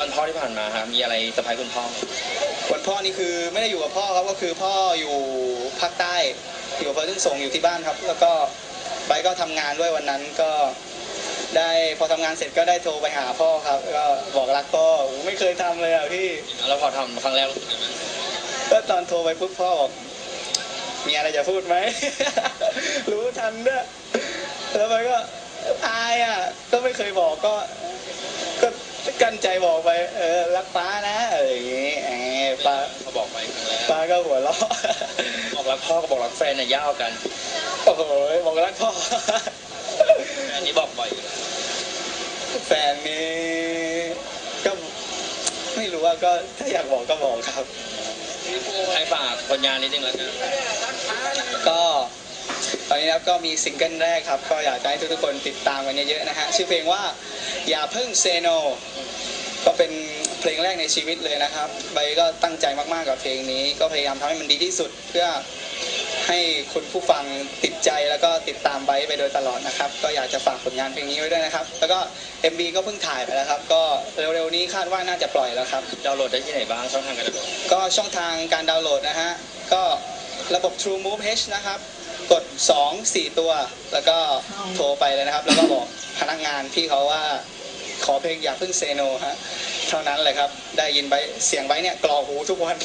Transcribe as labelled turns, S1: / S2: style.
S1: วันพ่อที่ผ่านมาครับมีอะไรเซอร์ไพรส์คุณพ่อ
S2: วันพ่อนี่คือไม่ได้อยู่กับพ่อครับก็คือพ่ออยู่ภาคใต้อยู่กับเพื่อนส่งอยู่ที่บ้านครับ แล้วก็ไบร์ทก็ทำงานด้วยวันนั้นก็ได้พอทำงานเสร็จก็ได้โทรไปหาพ่อครับ ก็บอกรักพ่อโอ้ไม่เคยทำเลยอะพี่
S1: แล้วพอทำครั้งแรกรู้สึกยังไง
S2: ก็ตอนโทรไปปุ๊บพ่อบอกมีอะไรจะพูดไหม รู้ทันด้วยแล้วมันก็อายอะ ก็ไม่เคยบอกก็ก็ กั้นใจบอกไป เออรักป้านะอะไรอย่างงี้แอบป้า
S1: เขาบอกไปครั้งแรก
S2: ป้าก็หัวเราะ
S1: บอกรักพ่อกับบอกรักแฟนเนี่ยยาวกัน
S2: โอ้โหบอกรักพ่อ
S1: อันนี้บอกบ่อยอยู่แล้ว
S2: แฟนนี้ก็ไม่รู้ว่าก็ถ้าอยากบอกก็บอกครับ
S1: ให้ฝากผลงานนิดนึงแล้วกัน
S2: ก็ตอ นนี้นะครับก็มีซิงเกิลแรกครับ ก็อยากจะให้ทุกๆคนติดตามกันเยอะๆนะฮะชื่อเพลงว่าอย่าเพิ่งเซโนก็เป็นเพลงแรกในชีวิตเลยนะครับใบก็ตั้งใจมากๆกับเพลงนี้ ก็พยายามทำให้มันดีที่สุดเพื่อให้คุณผู้ฟังติดใจแล้วก็ติดตามไบไปโดยตลอดนะครับ ก็อยากจะฝากผลงานเพลงนี้ไว้ด้วยนะครับ แล้วก็ MV ก็เพิ่งถ่ายไปแล้วครับ ก็เร็วๆนี้คาดว่าน่าจะปล่อยแล้วครับ
S1: ดาวน์โหลดได้ที่ไหนบ้างช่องทางการดาวน์โหลด
S2: ก็ช่องทางการดาวน์โหลดนะฮะก็ระบบ True Move H นะครับ กด 2 4 ตัว แล้วก็โทรไปเลยนะครับ แล้วก็บอกพนักงานพี่เขาว่า ขอเพลงอย่าเพิ่งเซโนฮะ เท่านั้นเลยครับ ได้ยินไปเสียงไปเนี่ยกรอกหูทุกวัน